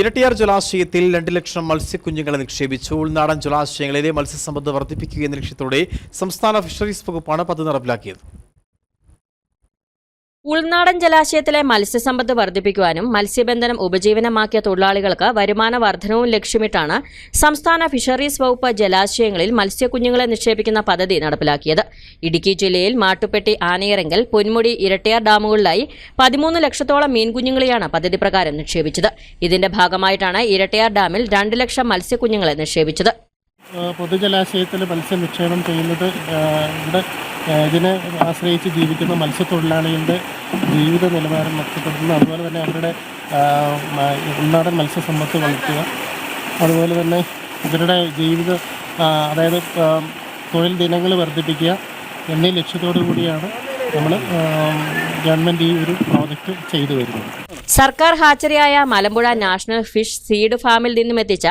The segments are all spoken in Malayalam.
ഇരട്ടിയാർ ജലാശയത്തിൽ രണ്ട് ലക്ഷം മത്സ്യക്കുഞ്ഞുങ്ങളെ നിക്ഷേപിച്ചു. ഉൾനാടൻ ജലാശയങ്ങളിലെ മത്സ്യസമ്പത്ത് വർദ്ധിപ്പിക്കുക എന്ന ലക്ഷ്യത്തോടെ സംസ്ഥാന ഫിഷറീസ് വകുപ്പാണ് പദ്ധതി നടപ്പിലാക്കിയത്. ഉൾനാടൻ ജലാശയത്തിലെ മത്സ്യസമ്പത്ത് വർദ്ധിപ്പിക്കുവാനും മത്സ്യബന്ധനം ഉപജീവനമാക്കിയ തൊഴിലാളികൾക്ക് വരുമാന വർധനവും ലക്ഷ്യമിട്ടാണ് സംസ്ഥാന ഫിഷറീസ് വകുപ്പ് ജലാശയങ്ങളിൽ മത്സ്യക്കുഞ്ഞുങ്ങളെ നിക്ഷേപിക്കുന്ന പദ്ധതി നടപ്പിലാക്കിയത്. ഇടുക്കി ജില്ലയിൽ മാട്ടുപ്പെട്ടി ആനയിറങ്കൽ പൊന്മുടി ഇരട്ടിയാർ ഡാമുകളിലായി പതിമൂന്ന് ലക്ഷത്തോളം മീൻകുഞ്ഞുങ്ങളെയാണ് പദ്ധതി പ്രകാരം നിക്ഷേപിച്ചത്. ഇതിന്റെ ഭാഗമായിട്ടാണ് ഇരട്ടിയാർ ഡാമിൽ രണ്ട് ലക്ഷം മത്സ്യക്കുഞ്ഞുങ്ങളെ നിക്ഷേപിച്ചത്. പൊതുജലാശയത്തിൽ മത്സ്യ നിക്ഷേപം ചെയ്യുന്നത് ഇവിടെ ഇതിനെ ആശ്രയിച്ച് ജീവിക്കുന്ന മത്സ്യത്തൊഴിലാളികളുടെ ജീവിത നിലവാരം മെച്ചപ്പെടുത്തുന്നു. അതുപോലെ തന്നെ അവരുടെ ഉൾനാടൻ മത്സ്യസമ്പത്ത് വളർത്തുക. അതുപോലെ തന്നെ ഇവരുടെ ജീവിത അതായത് തൊഴിൽ ദിനങ്ങൾ വർദ്ധിപ്പിക്കുക എന്നീ ലക്ഷ്യത്തോടു കൂടിയാണ് നമ്മൾ ഗവൺമെന്റ് ഈ ഒരു പ്രോജക്റ്റ് ചെയ്തു വരുന്നത്. സർക്കാർ ഹാച്ചറിയായ മലമ്പുഴ നാഷണൽ ഫിഷ് സീഡ് ഫാമിൽ നിന്നും എത്തിച്ച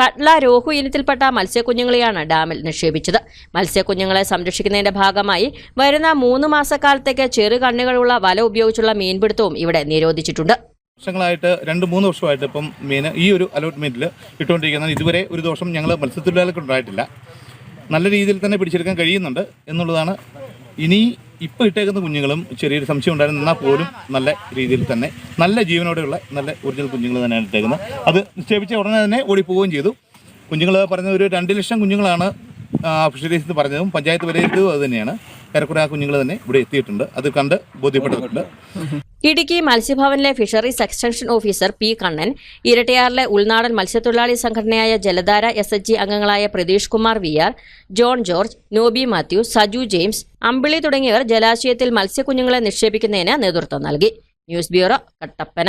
കട്ല രോഹു ഇനത്തിൽപ്പെട്ട മത്സ്യക്കുഞ്ഞുങ്ങളെയാണ് ഡാമിൽ നിക്ഷേപിച്ചത്. മത്സ്യക്കുഞ്ഞുങ്ങളെ സംരക്ഷിക്കുന്നതിന്റെ ഭാഗമായി വരുന്ന മൂന്ന് മാസക്കാലത്തേക്ക് ചെറു കണ്ണുകളുള്ള വല ഉപയോഗിച്ചുള്ള മീൻപിടുത്തവും ഇവിടെ നിരോധിച്ചിട്ടുണ്ട്. വർഷങ്ങളായിട്ട് രണ്ട് മൂന്ന് വർഷമായിട്ട് ഇപ്പം മീൻ ഈ ഒരു അലോട്ട്മെന്റിൽ ഇട്ടുകൊണ്ടിരിക്കുന്നത് ഇതുവരെ ഒരു ദോഷം ഞങ്ങൾ മത്സ്യത്തൊഴിലാളികൾക്ക് ഉണ്ടായിട്ടില്ല. നല്ല രീതിയിൽ തന്നെ പിടിച്ചെടുക്കാൻ കഴിയുന്നുണ്ട് എന്നുള്ളതാണ് ഇനി ഇപ്പോൾ ഇട്ടേക്കുന്ന കുഞ്ഞുങ്ങളും ചെറിയൊരു സംശയം ഉണ്ടായിരുന്നു. എന്നാൽ പോലും നല്ല രീതിയിൽ തന്നെ നല്ല ജീവനോടെയുള്ള നല്ല ഒറിജിനൽ കുഞ്ഞുങ്ങൾ തന്നെയാണ് ഇട്ടേക്കുന്നത്. അത് നിക്ഷേപിച്ച ഉടനെ തന്നെ ഓടിപ്പോവുകയും ചെയ്തു. കുഞ്ഞുങ്ങൾ പറഞ്ഞ ഒരു രണ്ട് ലക്ഷം കുഞ്ഞുങ്ങളാണ് ഫിഷറീസ് പറഞ്ഞതും പഞ്ചായത്ത് വിലയിരുത്തതും അത് തന്നെയാണ്. ഏറെക്കുറെ ആ കുഞ്ഞുങ്ങൾ തന്നെ ഇവിടെ എത്തിയിട്ടുണ്ട്. അത് കണ്ട് ബോധ്യപ്പെട്ടിട്ടുണ്ട് Idukki മത്സ്യഭവനിലെ fisheries extension officer P Kannan ഇരട്ടയാറിലെ ഉൾനാടൻ മത്സ്യത്തൊഴിലാളി സംഘടനയായ ജലധാര എസ് എച്ച് ജി അംഗങ്ങളായ Pratheesh Kumar V R John George Noby Mathew Saju James Ambili തുടങ്ങിയവർ ജലാശയത്തിൽ മത്സ്യക്കുഞ്ഞുങ്ങളെ നിക്ഷേപിക്കുന്നതിന് നേതൃത്വം നൽകി. News bureau Kattappana.